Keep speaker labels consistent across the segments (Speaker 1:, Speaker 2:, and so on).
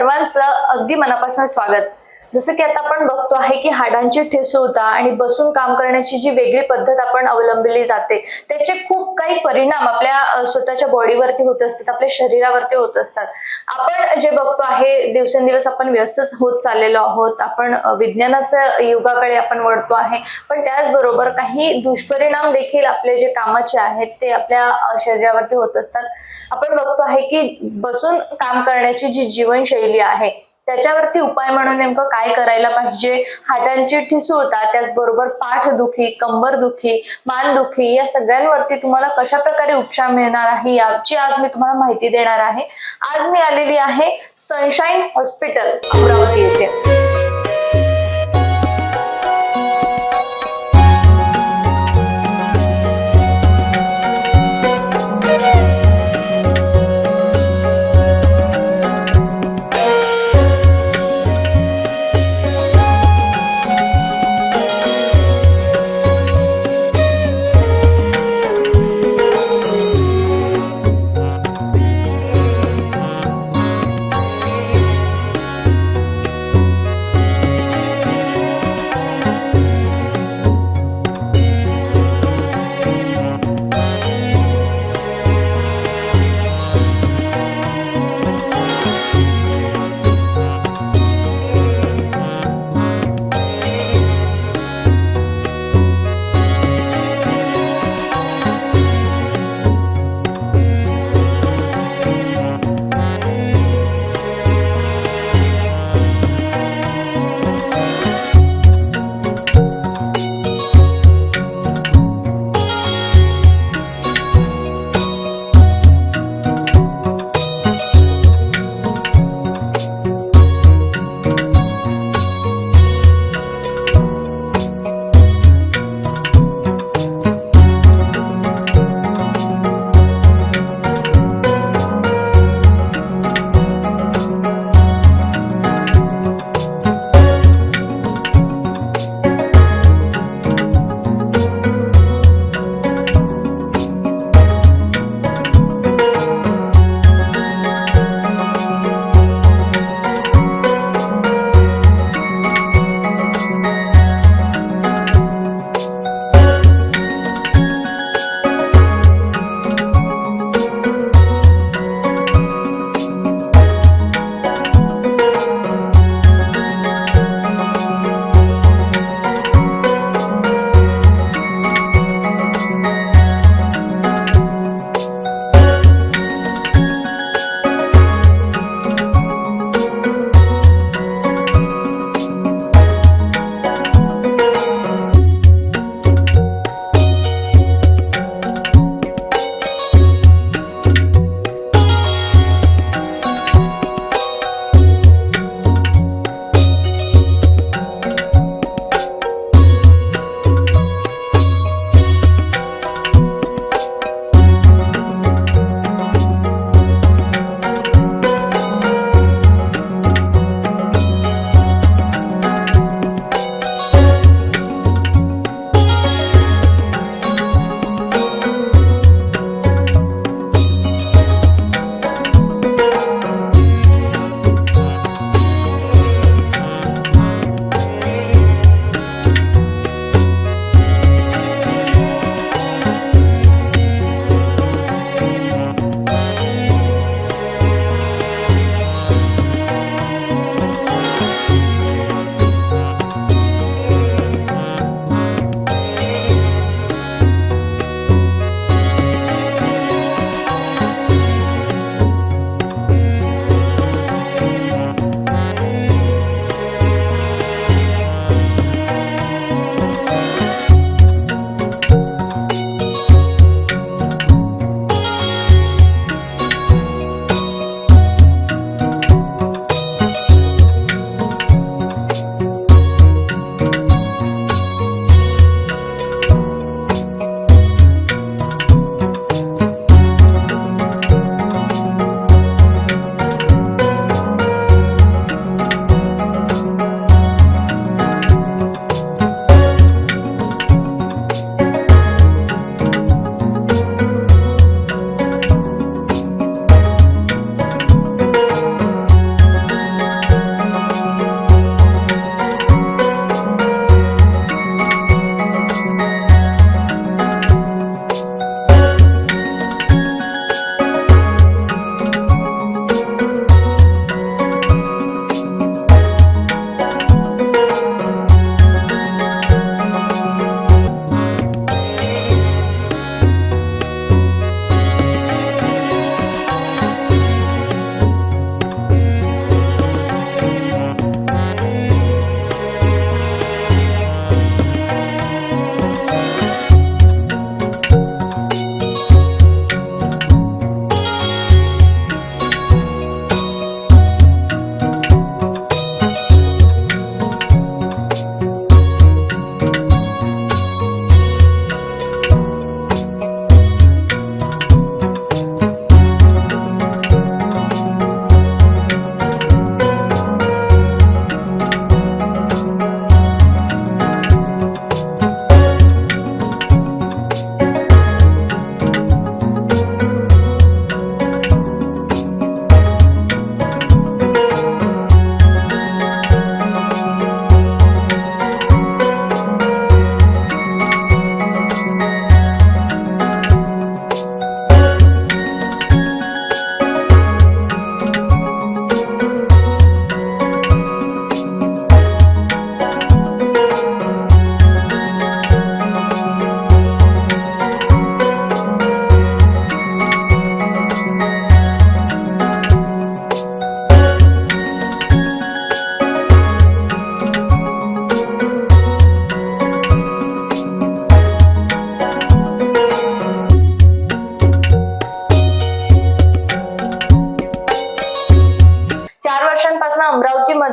Speaker 1: सर्वांचं अगदी मनापासून स्वागत. जसं की आता आपण बघतो आहे की हाडांची ठिसूळता आणि बसून काम करण्याची जी वेगळी पद्धत आपण अवलंबली जाते त्याचे खूप काही परिणाम आपल्या स्वतःच्या बॉडीवरती होत असतात आपल्या शरीरावरती होत असतात. आपण जे बघतो आहे दिवसेंदिवस आपण व्यस्तच होत चाललेलो आहोत आपण विज्ञानाच्या युगाकडे आपण वळतो आहे पण त्याचबरोबर काही दुष्परिणाम देखील आपले जे कामाचे आहेत ते आपल्या शरीरावरती होत असतात. आपण बघतो आहे की बसून काम करण्याची जी जीवनशैली आहे त्याच्यावरती उपाय म्हणून नेमकं काय करायला पाहिजे? हाडांची ठिसूळता त्याचबरोबर पाठदुखी कंबरदुखी मानदुखी या सगळ्यांवरती तुम्हाला कशा प्रकारे उपचार मिळणार आहे याची आज मी तुम्हाला माहिती देणार आहे. आज मी आलेली आहे सनशाईन हॉस्पिटल अमरावती येथे.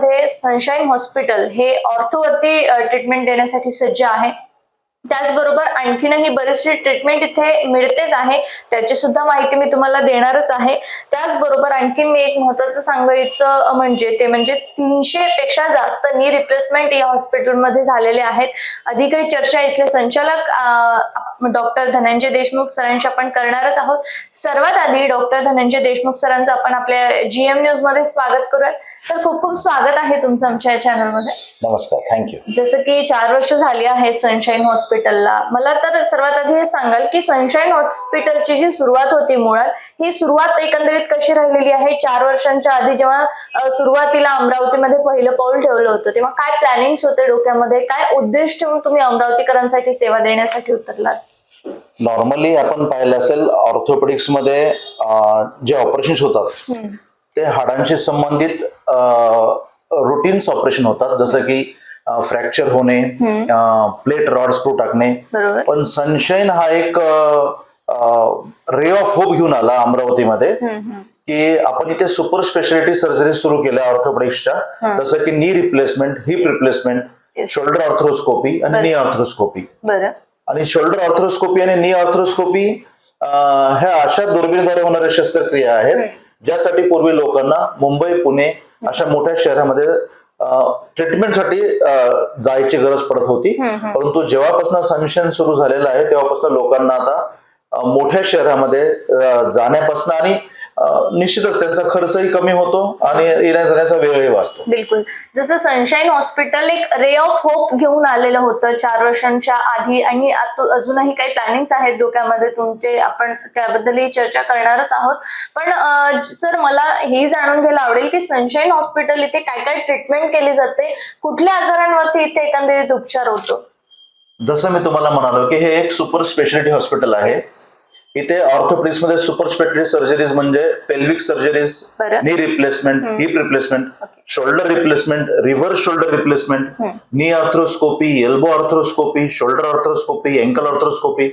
Speaker 1: मध्ये सनशाईन हॉस्पिटल हे ऑर्थोवरती ट्रीटमेंट देण्यासाठी सज्ज आहे. त्याचबरोबर आणखीनही बरीचशी ट्रीटमेंट इथे मिळतेच आहे. त्याची सुद्धा माहिती मी तुम्हाला देणारच आहे. त्याचबरोबर आणखीन मी एक महत्वाचं सांगायचं म्हणजे ते म्हणजे तीनशे पेक्षा जास्त नी रिप्लेसमेंट या हॉस्पिटलमध्ये झालेले आहेत. अधिकही चर्चा इथले संचालक डॉक्टर धनंजय देशमुख सरांशी आपण करणारच आहोत. सर्वात आधी डॉक्टर धनंजय देशमुख सरांचं आपण आपल्या जीएम न्यूजमध्ये स्वागत करूयात. तर खूप खूप स्वागत आहे तुमचं आमच्या या चॅनलमध्ये
Speaker 2: नमस्कार थँक्यू
Speaker 1: जसं की चार वर्ष झाली आहेत सनशाईन हॉस्पिटलला. मला तर सर्वात आधी हे सांगाल की सनशाईन हॉस्पिटलची जी सुरुवात होती मुळात ही सुरुवात एकंदरीत कशी राहिलेली आहे? चार वर्षांच्या आधी जेव्हा सुरुवातीला अमरावतीमध्ये पहिलं पाऊल ठेवलं होतं तेव्हा काय प्लॅनिंग होते डोक्यामध्ये? काय उद्देश ठेवून तुम्ही अमरावतीकरांसाठी सेवा देण्यासाठी उतरलात?
Speaker 2: नॉर्मली आपण पाहिलं असेल ऑर्थोपेडिक्समध्ये जे ऑपरेशन होतात ते हाडांशी संबंधित रुटीन्स ऑपरेशन होतात. जसं की फ्रॅक्चर होणे प्लेट रॉड स्क्रू टाकणे. पण सनशाईन हा एक रे ऑफ होप घेऊन आला अमरावतीमध्ये. की आपण इथे सुपर स्पेशालिटी सर्जरी सुरू केल्या ऑर्थोपेडिक्सच्या जसं की knee replacement hip replacement. Shoulder arthroscopy आणि नी ऑर्थ्रोस्कोपी आणि शोल्डर ऑर्थ्रोस्कोपी आणि नी ऑर्थ्रोस्कोपी ह्या अशा दुर्बीणद्वारे होणाऱ्या शस्त्रक्रिया आहेत. ज्यासाठी पूर्वी लोकांना मुंबई पुणे अशा मोठ्या शहरामध्ये ट्रीटमेंटसाठी जायची गरज पडत होती. परंतु जेव्हापासून सनशाईन सुरू झालेलं आहे तेव्हापासून लोकांना आता मोठ्या शहरामध्ये जाण्यापासून आणि निश्चितच त्यांचा खर्चही कमी होतो आणि येण्या जाण्याचा वेळही वाचतो.
Speaker 1: बिलकुल. जसं सनशाईन हॉस्पिटल एक रे ऑफ होप घेऊन आलेलं होतं चार वर्षांच्या आधी आणि अजूनही काही प्लॅनिंग्स आहेत डोक्यामध्ये तुमचे आपण त्याबद्दलही चर्चा करणारच आहोत. पण सर मला हे जाणून घ्यायला आवडेल की सनशाईन हॉस्पिटल इथे काय काय ट्रीटमेंट केली जाते? कुठल्या आजारांवरती इथे एकंदरीत उपचार होतो?
Speaker 2: जसं मी तुम्हाला म्हणालो की हे एक सुपर स्पेशालिटी हॉस्पिटल आहे. इथे ऑर्थोपेडिक्समध्ये सुपर स्पेशालिटी सर्जरीज म्हणजे pelvic surgeries. Knee replacement hip replacement shoulder replacement reverse shoulder replacement knee arthroscopy elbow arthroscopy shoulder arthroscopy ankle arthroscopy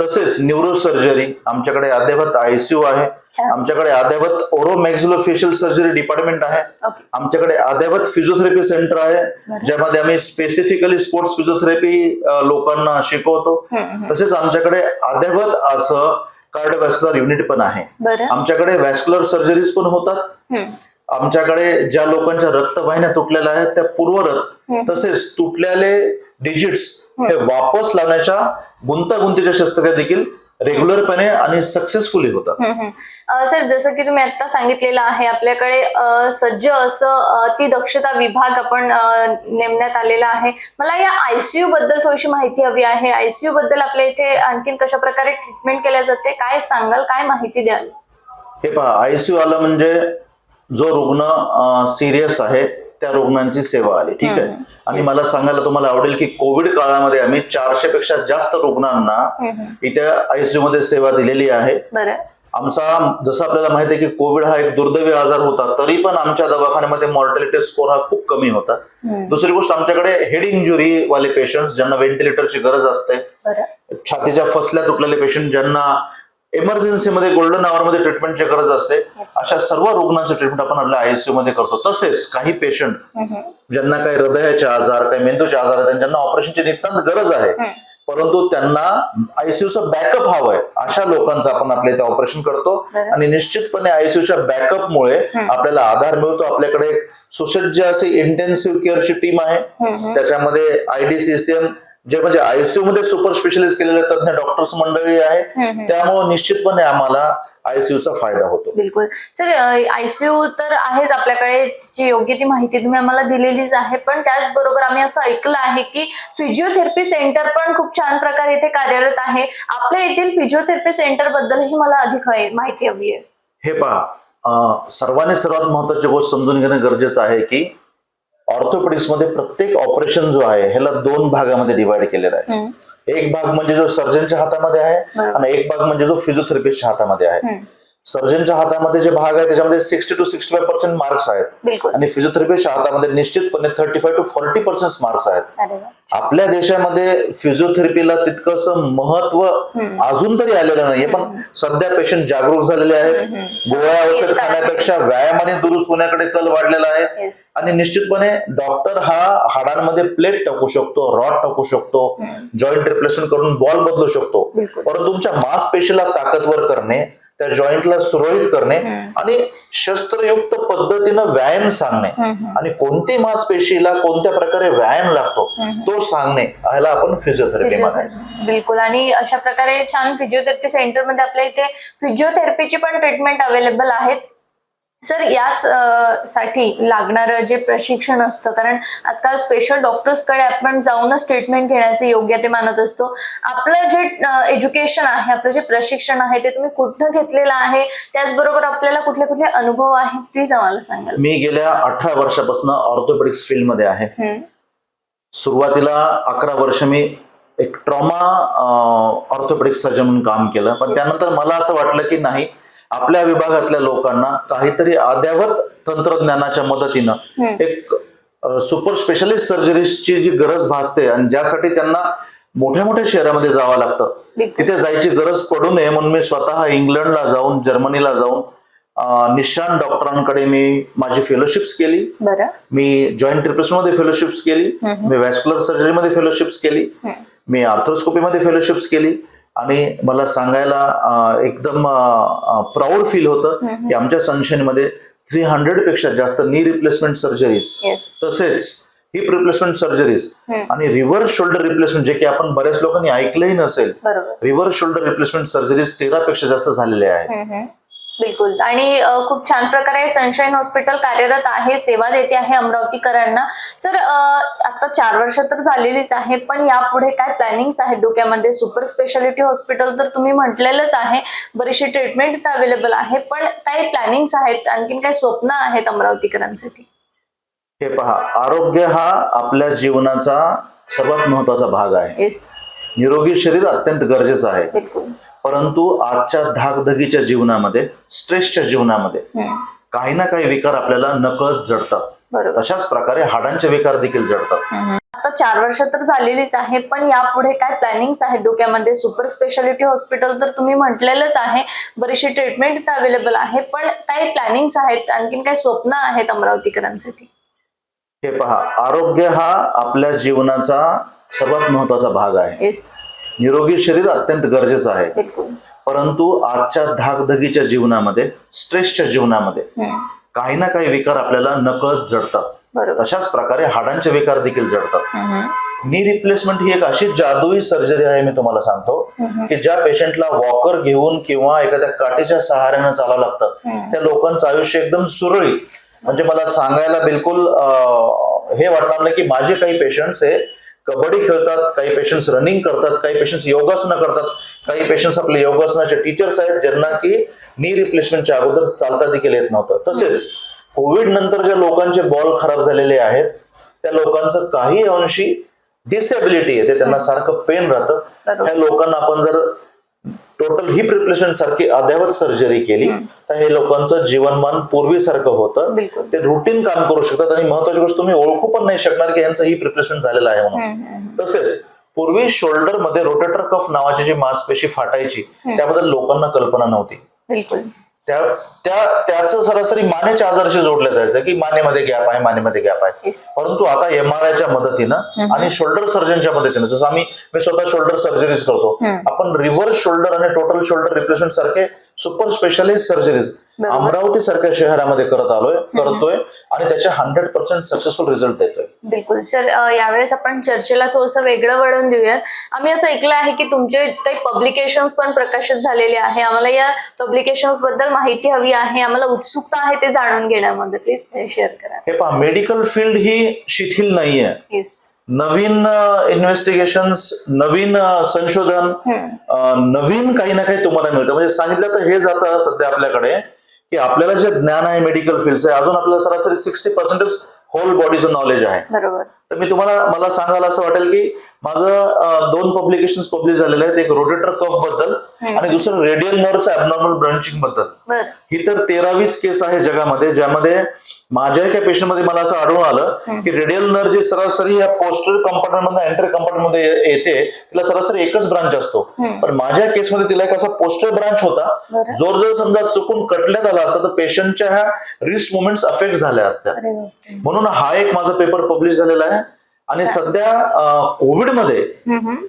Speaker 2: तसेच न्यूरो सर्जरी आमच्याकडे अद्यावत आयसीयू आहे. आमच्याकडे अद्यावत ओरोमॅक्झिलोफेशियल सर्जरी डिपार्टमेंट आहे. आमच्याकडे अद्यावत फिजिओथेरपी सेंटर आहे ज्यामध्ये आम्ही स्पेसिफिकली स्पोर्ट्स फिजिओथेरपी लोकांना शिकवतो. तसेच आमच्याकडे अद्यावत असं कार्डिओवॅस्क्युलर युनिट पण आहे. आमच्याकडे वॅस्क्युलर सर्जरीज पण होतात. आमच्याकडे ज्या लोकांच्या रक्तवाहिन्या तुटलेल्या आहेत त्या पूर्वरत तसेच तुटलेले डिजिट्स हे. वापस लावण्याच्या गुंतागुंतीच्या शस्त्रक्रिया देखील रेग्युलरपणे आणि सक्सेसफुली होतात.
Speaker 1: सर जसं की तुम्ही आता सांगितलेलं आहे आपल्याकडे सज्ज असं ती दक्षता विभाग आपण नेमण्यात आलेला आहे. मला या आयसीयू बद्दल थोडीशी माहिती हवी आहे. आयसीयू बद्दल आपल्या इथे आणखीन कशा प्रकारे ट्रीटमेंट केल्या जाते काय सांगाल काय माहिती द्याल?
Speaker 2: हे पहा आयसीयू आलं म्हणजे जो रुग्ण सिरियस आहे त्या रुग्णांची सेवा आली. ठीक आहे? आणि मला सांगायला तुम्हाला आवडेल की कोविड काळामध्ये आम्ही चारशे पेक्षा जास्त रुग्णांना इथे आयसीयू मध्ये सेवा दिलेली आहे. आमचा जसं आपल्याला माहिती आहे की कोविड हा एक दुर्दैवी आजार होता तरी पण आमच्या दवाखान्यामध्ये मॉर्टॅलिटी स्कोर हा खूप कमी होता. दुसरी गोष्ट आमच्याकडे हेड इंजुरी वाले पेशंट ज्यांना व्हेंटिलेटरची गरज असते छातीच्या फसल्या तुटलेले पेशंट ज्यांना इमर्जन्सीमध्ये गोल्डनमध्ये ट्रीटमेंटची गरज असते. अशा सर्व रुग्णांचं ट्रीटमेंट आपण आपल्या आयसीयू मध्ये करतो. तसेच काही पेशंट ज्यांना काही हृदयाचे आजार काही मेंदूचे आजार आहेत त्यांना ऑपरेशनची नितांत गरज आहे. परंतु त्यांना आयसीयूचा बॅकअप हवंय अशा लोकांचं आपण आपल्या इथे ऑपरेशन करतो. आणि निश्चितपणे आयसीयूच्या बॅकअपमुळे आपल्याला आधार मिळतो. आपल्याकडे एक सुसज्ज अशी इंटेन्सिव्ह केअरची टीम आहे. त्याच्यामध्ये आयडीसीसीएम जे म्हणजे आयसीयू मध्ये सुपर स्पेशलिस्ट केलेले तज्ञ डॉक्टर्स मंडळी आहे. त्यामुळे निश्चितपणे आम्हाला आयसीयूचा फायदा होतो.
Speaker 1: बिलकुल. सर आयसीयू तर आहेच आपल्याकडे. जी योग्य ती माहिती तुम्ही आम्हाला दिलेलीच आहे. पण त्याचबरोबर आम्ही असं ऐकलं आहे की फिजिओथेरपी सेंटर पण खूप छान प्रकारे इथे कार्यरत आहे. आपल्या येथील फिजिओथेरपी सेंटर बद्दलही मला अधिक माहिती हवी आहे.
Speaker 2: हे पहा सर्वांनी सर्वात महत्वाची गोष्ट समजून घेणं गरजेचं आहे की ऑर्थोपेडिक्समध्ये प्रत्येक ऑपरेशन जो आहे ह्याला दोन भागामध्ये डिवाइड केलेला आहे. एक भाग म्हणजे जो सर्जनच्या हातामध्ये आहे. आणि एक भाग म्हणजे जो फिजिओथेरपिस्टच्या हातामध्ये आहे. सर्जनच्या हातामध्ये जे भाग आहे त्याच्यामध्ये sixty to sixty five percent marks आहेत आणि फिजिओथेरपिस्टच्या हातामध्ये निश्चितपणे thirty five to forty percent marks आहेत. आपल्या देशामध्ये फिजिओथेरपीला तितकंस महत्त्व अजून तरी आलेलं नाहीये पण सध्या पेशंट जागरूक झालेले आहेत. गोळ्या औषध खाण्यापेक्षा व्यायामाने दुरुस्त होण्याकडे कल वाढलेला आहे. आणि निश्चितपणे डॉक्टर हा हाडांमध्ये प्लेट टाकू शकतो रॉड टाकू शकतो जॉईंट रिप्लेसमेंट करून बॉल बदलू शकतो. परंतु तुमच्या मांसपेशीला ताकदवर करणे त्या जॉईंटला सुरळीत करणे आणि शस्त्रयुक्त पद्धतीनं व्यायाम सांगणे. आणि कोणती मांसपेशीला कोणत्या प्रकारे व्यायाम लागतो तो सांगणे ह्याला आपण फिजिओथेरपी म्हणायचं.
Speaker 1: बिलकुल. आणि अशा प्रकारे छान फिजिओथेरपी सेंटरमध्ये आपल्या इथे फिजिओथेरपीची पण ट्रीटमेंट अवेलेबल आहेत. सर याच साठी लागणारं जे प्रशिक्षण असतं कारण आजकाल स्पेशल डॉक्टर्सकडे आपण जाऊनच ट्रीटमेंट घेण्याचे योग्य ते मानत असतो. आपलं जे एज्युकेशन आहे आपलं जे प्रशिक्षण आहे ते तुम्ही कुठं घेतलेलं आहे? त्याचबरोबर आपल्याला कुठले कुठले अनुभव आहे प्लीज आम्हाला सांगाल.
Speaker 2: मी गेल्या अठरा वर्षापासून ऑर्थोपेडिक्स फील्डमध्ये आहे. सुरुवातीला अकरा वर्ष मी एक ट्रॉमा ऑर्थोपेडिक सर्जन म्हणून काम केलं. पण त्यानंतर मला असं वाटलं की नाही आपल्या विभागातल्या लोकांना काहीतरी अद्यावत तंत्रज्ञानाच्या मदतीनं. एक सुपर स्पेशालिस्ट सर्जरीची जी गरज भासते आणि ज्यासाठी त्यांना मोठ्या मोठ्या शहरामध्ये जावं लागतं तिथे जायची गरज पडू नये म्हणून मी स्वतः इंग्लंडला जाऊन जर्मनीला जाऊन निशान डॉक्टरांकडे मी माझी फेलोशिप्स केली. मी जॉईंट रिप्लेसमेंटमध्ये फेलोशिप्स केली. मी व्हॅस्क्युलर सर्जरीमध्ये फेलोशिप्स केली. मी आर्थ्रोस्कोपीमध्ये फेलोशिप्स केली. आणि मला सांगायला एकदम प्राऊड फील होतं की आमच्या संशयमध्ये थ्री हंड्रेडपेक्षा जास्त नी रिप्लेसमेंट सर्जरीज तसेच हिप रिप्लेसमेंट सर्जरीज. आणि रिव्हर्स शोल्डर रिप्लेसमेंट जे की आपण बऱ्याच लोकांनी ऐकलंही नसेल रिव्हर्स शोल्डर रिप्लेसमेंट सर्जरीज तेरा पेक्षा जास्त झालेल्या आहेत.
Speaker 1: बिलकुल. आणि खूप छान प्रकारे सनशाईन हॉस्पिटल कार्यरत आहे सेवा देते आहे अमरावतीकरांना. सर आता चार वर्ष तर झालेलीच आहे पण यापुढे काय प्लॅनिंग्स आहेत डोक्यामध्ये? सुपर स्पेशालिटी हॉस्पिटल तर तुम्ही म्हटलेलंच आहे बरीचशी ट्रीटमेंट इथं अवेलेबल आहे पण काही प्लॅनिंग्स आहेत? आणखीन काही स्वप्न आहेत अमरावतीकरांसाठी?
Speaker 2: हे पहा आरोग्य हा आपल्या जीवनाचा सर्वात महत्त्वाचा भाग आहे. निरोगी शरीर अत्यंत गरजेचं आहे.
Speaker 1: बिलकुल.
Speaker 2: परंतु आजच्या धाकधगीच्या जीवनामध्ये स्ट्रेसच्या जीवनामध्ये काही ना काही विकार आपल्याला नकळत जडतात. तशाच प्रकारे हाडांचे विकार देखील जडतात.
Speaker 1: आता चार वर्ष तर झालेलीच आहे पण यापुढे काय प्लॅनिंग्स आहेत? डोक्यामध्ये सुपर स्पेशालिटी हॉस्पिटल तर तुम्ही म्हटलेलंच आहे बरीचशी ट्रीटमेंट इथं अवेलेबल आहे पण काही प्लॅनिंग्स आहेत? आणखीन काही स्वप्न आहेत अमरावतीकरांसाठी?
Speaker 2: हे पहा आरोग्य हा आपल्या जीवनाचा सर्वात महत्त्वाचा भाग आहे. निरोगी शरीर अत्यंत गरजेचं आहे. परंतु आजच्या धाकधगीच्या जीवनामध्ये स्ट्रेसच्या जीवनामध्ये काही ना काही विकार आपल्याला नकळत जडतात. तशाच प्रकारे हाडांचे विकार देखील जडतात. नी रिप्लेसमेंट ही एक अशी जादुई सर्जरी आहे मी तुम्हाला सांगतो की ज्या पेशंटला वॉकर घेऊन किंवा एखाद्या काठीच्या सहाऱ्यानं चालावं लागतं. त्या लोकांचं आयुष्य एकदम सुरळीत. म्हणजे मला सांगायला बिलकुल हे वाटणार नाही की माझे काही पेशंट्स हे कबड्डी खेळतात काही पेशंट्स रनिंग करतात काही पेशंट्स योगासनं करतात काही पेशंट्स आपले योगासनाचे टीचर्स आहेत ज्यांना की नी रिप्लेसमेंटच्या अगोदर चालता देखील येत नव्हतं तसेच कोविड नंतर ज्या लोकांचे बॉल खराब झालेले आहेत त्या लोकांचं काही अंशी डिसेबिलिटी आहे ते त्यांना सारखं पेन राहतं. त्या लोकांना आपण जर टोटल हिप रिप्लेसमेंट सारखी अद्यावत सर्जरी केली. तर हे लोकांचं जीवनमान पूर्वीसारखं होतं. ते रुटीन काम करू शकतात आणि महत्वाची गोष्ट तुम्ही ओळखू पण नाही शकणार की यांचं हिप रिप्लेसमेंट झालेलं आहे म्हणून. तसेच पूर्वी शोल्डरमध्ये रोटेटर कफ नावाची जी मांसपेशी फाटायची त्याबद्दल लोकांना कल्पना नव्हती.
Speaker 1: बिलकुल.
Speaker 2: त्या त्या त्याचं सरासरी मानेच्या आजाराशी जोडलं जायचं की मानेमध्ये गॅप आहे मानेमध्ये गॅप आहे. परंतु आता एम आर आयच्या मदतीनं आणि शोल्डर सर्जनच्या मदतीनं जसं आम्ही मी स्वतः शोल्डर सर्जरीज करतो. आपण रिव्हर्स शोल्डर आणि टोटल शोल्डर रिप्लेसमेंट सारखे सुपर स्पेशालिस्ट सर्जरीज. अमरावती सारख्या शहरामध्ये करत आलोय करतोय आणि त्याचे हंड्रेड पर्सेंट सक्सेसफुल रिझल्ट देतोय.
Speaker 1: बिलकुल. सर यावेळेस आपण चर्चेला थोडंसं वेगळं वळण देऊयात. आम्ही असं ऐकलं आहे की तुमचे काही पब्लिकेशन्स पण प्रकाशित झालेले आहे. आम्हाला या पब्लिकेशन्सबद्दल माहिती हवी आहे. आम्हाला उत्सुकता आहे ते जाणून घेण्यामध्ये. प्लीज शेअर करा.
Speaker 2: हे पहा मेडिकल फील्ड ही शिथिल नाहीये. नवीन इन्व्हेस्टिगेशन नवीन संशोधन नवीन काही ना काही तुम्हाला मिळतं. म्हणजे सांगितलं तर हे जातं सध्या आपल्याकडे. की आपल्याला जे ज्ञान आहे मेडिकल फील्डचं अजून आपल्याला सरासरी सिक्स्टी पर्सेंटेज होल बॉडीचं नॉलेज आहे.
Speaker 1: बरोबर.
Speaker 2: तर मी तुम्हाला मला सांगायला असं वाटेल की माझं दोन पब्लिकेशन पब्लिश झालेले आहेत. एक रोटेटर कफबद्दल आणि दुसरं रेडियल नर्व्हचं ऍबनॉर्मल
Speaker 1: ब्रंचिंगबद्दल.
Speaker 2: ही तर तेरावीस केस आहे जगामध्ये ज्यामध्ये माझ्या एका पेशंटमध्ये मला असं आढळून आलं की रेडियल नर्व जी सरासरी या पोस्टर कंपार्टमेंटमध्ये एंटर कंपार्टमेंटमध्ये येते तिला सरासरी एकच ब्रांच असतो. पण माझ्या केसमध्ये तिला एक असा पोस्टर ब्रांच होता.
Speaker 1: बरं.
Speaker 2: जो जर समजा चुकून कटण्यात आला असता तर पेशंटच्या ह्या रिस्क मुवमेंट्स अफेक्ट झाल्या असत्या. म्हणून हा एक माझा पेपर पब्लिश झालेला आहे. आणि सध्या कोविडमध्ये.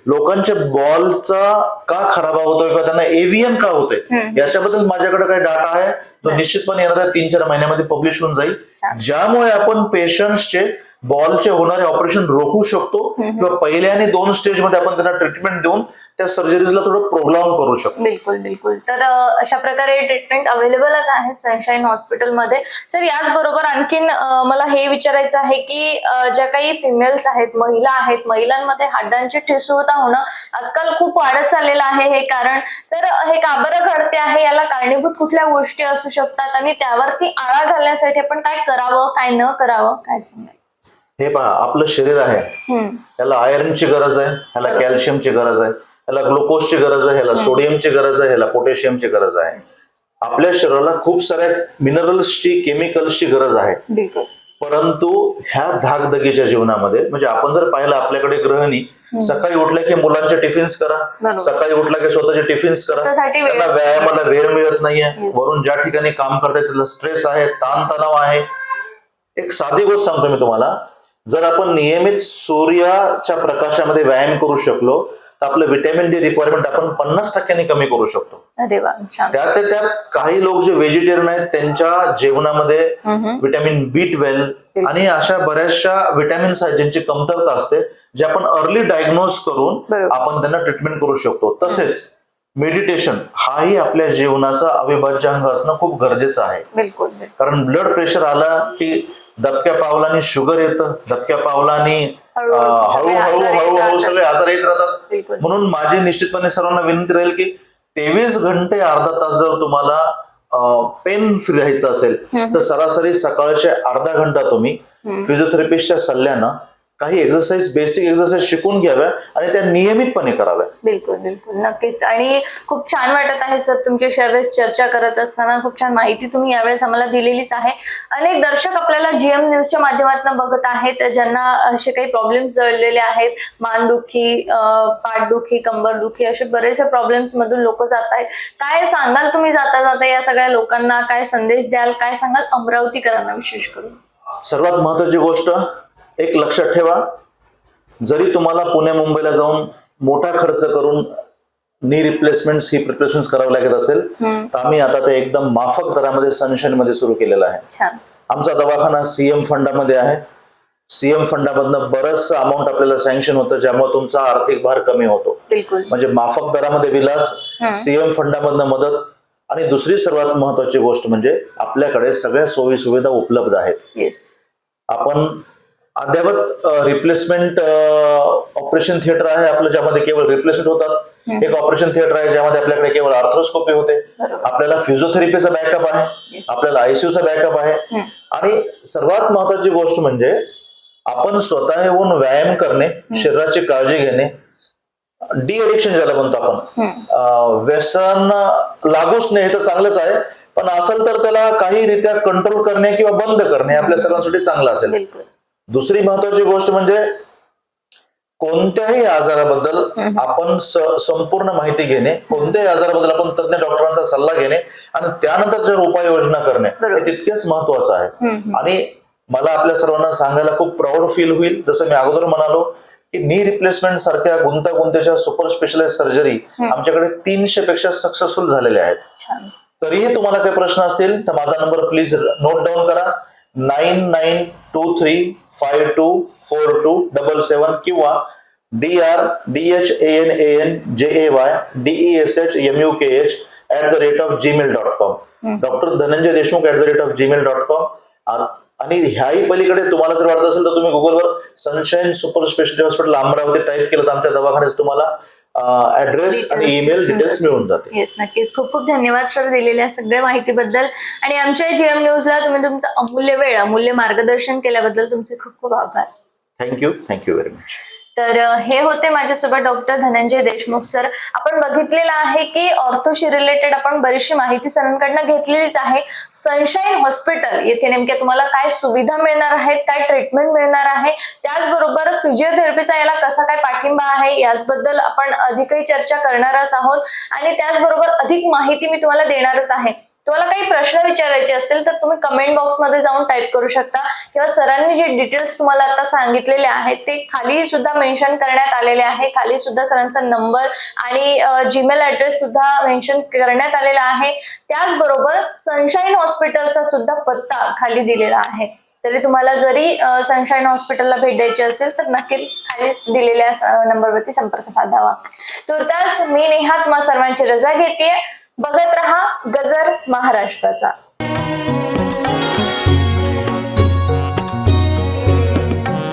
Speaker 2: लोकांच्या बॉलचा का खराबा होतोय किंवा त्यांना एव्हीएन का होतोय याच्याबद्दल माझ्याकडे काही डाटा आहे. तो निश्चितपणे येणाऱ्या तीन चार महिन्यामध्ये पब्लिश होऊन जाईल. ज्यामुळे आपण पेशंट्सचे बॉलचे होणारे ऑपरेशन रोखू शकतो किंवा पहिल्या आणि दोन स्टेजमध्ये आपण त्यांना ट्रीटमेंट देऊन त्या सर्जरीजला थोडं प्रोग्राम करू शकतो.
Speaker 1: बिलकुल बिलकुल. तर अशा प्रकारे ट्रीटमेंट अवेलेबलच आहे सनशाईन हॉस्पिटलमध्ये सर याचबरोबर आणखीन मला हे विचारायचं आहे की ज्या काही फिमेल्स आहेत महिला आहेत महिलांमध्ये हाडांची ठिसूळता होणं आजकाल खूप वाढत चाललेलं आहे हे कारण. तर हे का बरं घडते आहे? याला कारणीभूत कुठल्या गोष्टी असू शकतात? आणि त्यावरती आळा घालण्यासाठी आपण काय करावं काय न करावं? काय सांगाल?
Speaker 2: हे पहा आपलं शरीर आहे. ह्याला आयर्नची गरज आहे ह्याला कॅल्शियमची गरज आहे. ह्याला ग्लुकोजची गरज आहे ह्याला सोडियमची गरज आहे ह्याला पोटॅशियमची गरज आहे. आपल्या शरीराला खूप साऱ्या मिनरल्सची केमिकल्सची गरज आहे. परंतु ह्या धाकधगीच्या जीवनामध्ये म्हणजे आपण जर पाहिलं आपल्याकडे गृहिणी सकाळी उठल्या की मुलांचे टिफिन्स करा. सकाळी उठल्या की स्वतःचे टिफिन्स करा त्यांना व्यायामाला वेळ मिळत नाहीये. वरून ज्या ठिकाणी काम करताय तिथलं स्ट्रेस आहे ताणतणाव आहे. एक साधी गोष्ट सांगतो मी तुम्हाला. जर आपण नियमित सूर्याच्या प्रकाशामध्ये व्यायाम करू शकलो तर आपलं विटॅमिन डी रिक्वायरमेंट आपण पन्नास टक्क्यांनी कमी करू शकतो त्यात त्यात काही लोक जे व्हेजिटेरियन आहेत त्यांच्या जेवणामध्ये. विटॅमिन बी ट्वेल्व आणि अशा बऱ्याचशा विटॅमिन्स आहेत ज्यांची कमतरता असते जे आपण अर्ली डायग्नोज करून. आपण त्यांना ट्रीटमेंट करू शकतो तसेच मेडिटेशन हाही आपल्या जीवनाचा अविभाज्य अंग असणं खूप गरजेचं आहे. कारण ब्लड प्रेशर आला की दबक्या पावलांनी शुगर येतं दबक्या पावलांनी
Speaker 1: हळूहळू
Speaker 2: हळूहळू. सगळे आजार येत राहतात. म्हणून माझी निश्चितपणे सर्वांना विनंती राहील की तेवीस घंटे अर्धा तास जर तुम्हाला पेन फ्री राहायचं असेल तर सरासरी सकाळचे अर्धा घंटा तुम्ही फिजिओथेरपिस्टच्या सल्ल्यानं काही एक्सरसाइज बेसिक एक्सरसाइज शिकून घ्याव्या आणि त्या नियमितपणे कराव्या.
Speaker 1: बिलकुल बिलकुल. नक्कीच. आणि खूप छान वाटत आहे सर तुमच्याशी यावेळेस चर्चा करत असताना. खूप छान माहिती तुम्ही यावेळेस आम्हाला दिलेलीच आहे. अनेक दर्शक आपल्याला जीएम न्यूजच्या माध्यमातून बघत आहेत ज्यांना असे काही प्रॉब्लेम्स जळलेले आहेत. मानदुखी पाठदुखी कंबरदुखी असे बरेचसे प्रॉब्लेम्स मधून लोक जात आहेत. काय सांगाल तुम्ही जाता जाता या सगळ्या लोकांना? काय संदेश द्याल? काय सांगाल? अमरावतीकरांना विशेष करून.
Speaker 2: सर्वात महत्वाची गोष्ट एक लक्षात ठेवा जरी तुम्हाला पुणे मुंबईला जाऊन मोठा खर्च करून नी रिप्लेसमेंट ही रिप्लेसमेंट करावं लागत असेल तर आम्ही आता ते एकदम माफक दरामध्ये सनशाईन मध्ये सुरू केलेलं आहे. आमचा दवाखाना सीएम फंडामध्ये आहे. सीएम फंडामधनं बरंचसं अमाऊंट आपल्याला सँक्शन होतं ज्यामुळे तुमचा आर्थिक भार कमी होतो. म्हणजे माफक दरामध्ये विलास सीएम फंडामधनं मदत आणि दुसरी सर्वात महत्वाची गोष्ट म्हणजे आपल्याकडे सगळ्या सोयी सुविधा उपलब्ध आहेत. आपण अद्यावत रिप्लेसमेंट ऑपरेशन थिएटर आहे आपलं ज्यामध्ये केवळ रिप्लेसमेंट होतात. एक ऑपरेशन थिएटर आहे ज्यामध्ये आपल्याकडे केवळ आर्थ्रोस्कोपी होते. आपल्याला फिजिओथेरपीचा बॅकअप आहे. आपल्याला आयसीयूचा बॅकअप आहे. आणि सर्वात महत्वाची गोष्ट म्हणजे आपण स्वतः येऊन व्यायाम करणे शरीराची काळजी घेणे डी एडिक्शन ज्याला म्हणतो आपण व्यसन लागूच नाही हे तर चांगलंच आहे. पण असेल तर त्याला काही रित्या कंट्रोल करणे किंवा बंद करणे आपल्या सर्वांसाठी चांगलं असेल. दुसरी महत्वाची गोष्ट म्हणजे कोणत्याही आजाराबद्दल आपण संपूर्ण माहिती घेणे कोणत्याही आजाराबद्दल आपण तज्ञ डॉक्टरांचा सल्ला घेणे आणि त्यानंतर जर उपाययोजना करणे. हे तितकेच महत्वाचं आहे. आणि मला आपल्या सर्वांना सांगायला खूप प्राऊड फील होईल. जसं मी अगोदर म्हणालो की नी रिप्लेसमेंट सारख्या गुंतागुंतीच्या सुपर स्पेशलाइज सर्जरी आमच्याकडे तीनशे पेक्षा सक्सेसफुल झालेल्या आहेत. तरीही तुम्हाला काही प्रश्न असतील तर माझा नंबर प्लीज नोट डाऊन करा. Nine nine two three five two four two double seven किंवा D R D H A N A N J A Y D E S H M U K H at the rate of Gmail dot com doctor Dhananjay Deshmukh at the rate of Gmail dot com आणि ह्याही पलीकडे तुम्हाला जर वाटत असेल तर तुम्ही गुगलवर Sunshine super speciality hospital Amravati type केलं तर आमच्या दवाखान्यात तुम्हाला ऍड्रेस आणि ईमेल डिटेल्स मिळून जाते.
Speaker 1: येस नक्कीच. खूप खूप धन्यवाद सर दिलेल्या सगळ्या माहितीबद्दल. आणि आमच्या जीएम न्यूजला तुम्ही तुमचं अमूल्य वेळ अमूल्य मार्गदर्शन केल्याबद्दल तुमचे खूप खूप आभार.
Speaker 2: थँक्यू थँक्यू व्हेरी मच
Speaker 1: तर हे होते माझ्यासोबत डॉक्टर धनंजय देशमुख सर. आपण बघितलेलं आहे की ऑर्थोशी रिलेटेड आपण बरीचशी माहिती सरांकडनं घेतलेलीच आहे. सनशाईन हॉस्पिटल येथे नेमक्या तुम्हाला काय सुविधा मिळणार आहेत काय ट्रीटमेंट मिळणार आहे त्याचबरोबर फिजिओथेरपीचा याला कसा काय पाठिंबा आहे याचबद्दल आपण अधिकही चर्चा करणारच आहोत. आणि त्याचबरोबर अधिक माहिती मी तुम्हाला देणारच आहे. तुम्हाला काही प्रश्न विचारायचे असतील तर तुम्ही कमेंट बॉक्समध्ये जाऊन टाईप करू शकता. किंवा सरांनी जे डिटेल्स तुम्हाला आता सांगितलेले आहेत ते खाली सुद्धा मेन्शन करण्यात आलेले आहे. खाली सुद्धा सरांचा नंबर आणि जीमेल ऍड्रेस सुद्धा मेन्शन करण्यात आलेला आहे. त्याचबरोबर सनशाईन हॉस्पिटलचा सुद्धा पत्ता खाली दिलेला आहे. तरी तुम्हाला जरी सनशाईन हॉस्पिटलला भेट द्यायची असेल तर नक्की खाली दिलेल्या नंबरवरती संपर्क साधावा. तुर्तास मी नेहा तुम्हाला सर्वांची रजा घेते बघत रहा गजर महाराष्ट्राचा.